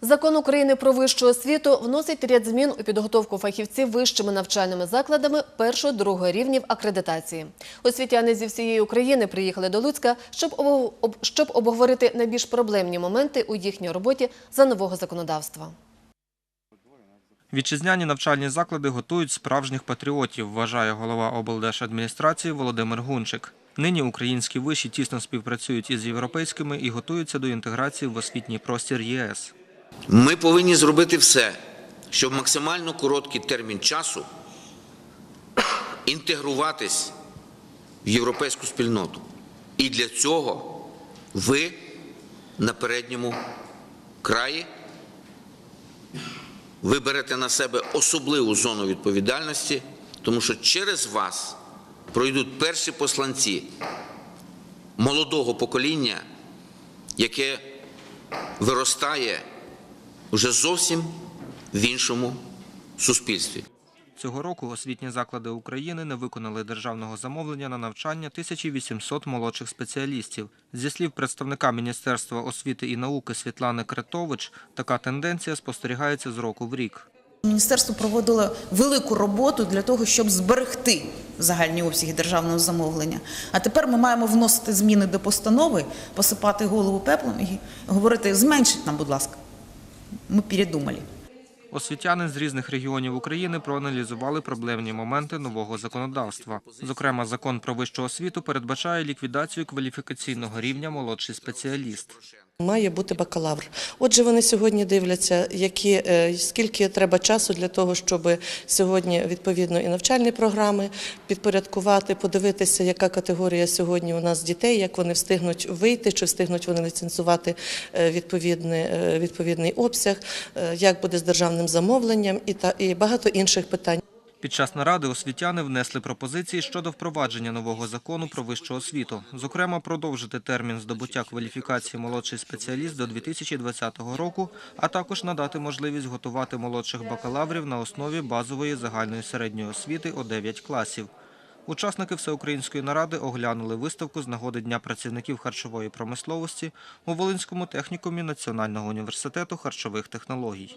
Закон України про вищу освіту вносить ряд змін у підготовку фахівців вищими навчальними закладами першого-другого рівнів акредитації. Освітяни зі всієї України приїхали до Луцька, щоб обговорити найбільш проблемні моменти у їхній роботі за нового законодавства. Вітчизняні навчальні заклади готують справжніх патріотів, вважає голова облдержадміністрації Володимир Гунчик. Нині українські виші тісно співпрацюють із європейськими і готуються до інтеграції в освітній простір ЄС. Ми повинні зробити все, щоб максимально короткий термін часу інтегруватись в європейську спільноту. І для цього ви на передньому краї ви берете на себе особливу зону відповідальності, тому що через вас пройдуть перші посланці молодого покоління, яке виростає вже зовсім в іншому суспільстві. Цього року освітні заклади України не виконали державного замовлення на навчання 1800 молодших спеціалістів. Зі слів представника Міністерства освіти і науки Світлани Кретович, така тенденція спостерігається з року в рік. Міністерство проводило велику роботу для того, щоб зберегти загальні обсяги державного замовлення. А тепер ми маємо вносити зміни до постанови, посипати голову пеплом і говорити: зменшіть нам, будь ласка. Ми передумали. Освітяни з різних регіонів України проаналізували проблемні моменти нового законодавства. Зокрема, закон про вищу освіту передбачає ліквідацію кваліфікаційного рівня молодший спеціаліст. Має бути бакалавр. Отже, вони сьогодні дивляться, які е, скільки треба часу для того, щоб сьогодні відповідно і навчальні програми підпорядкувати, подивитися, яка категорія сьогодні у нас дітей, як вони встигнуть вийти, чи встигнуть вони ліцензувати е, відповідний, е, відповідний обсяг, як буде з державним замовленням і та і багато інших питань. Під час наради освітяни внесли пропозиції щодо впровадження нового закону про вищу освіту. Зокрема, продовжити термін здобуття кваліфікації молодший спеціаліст до 2020 року, а також надати можливість готувати молодших бакалаврів на основі базової загальної середньої освіти о 9 класів. Учасники всеукраїнської наради оглянули виставку з нагоди Дня працівників харчової промисловості у Волинському технікумі Національного університету харчових технологій.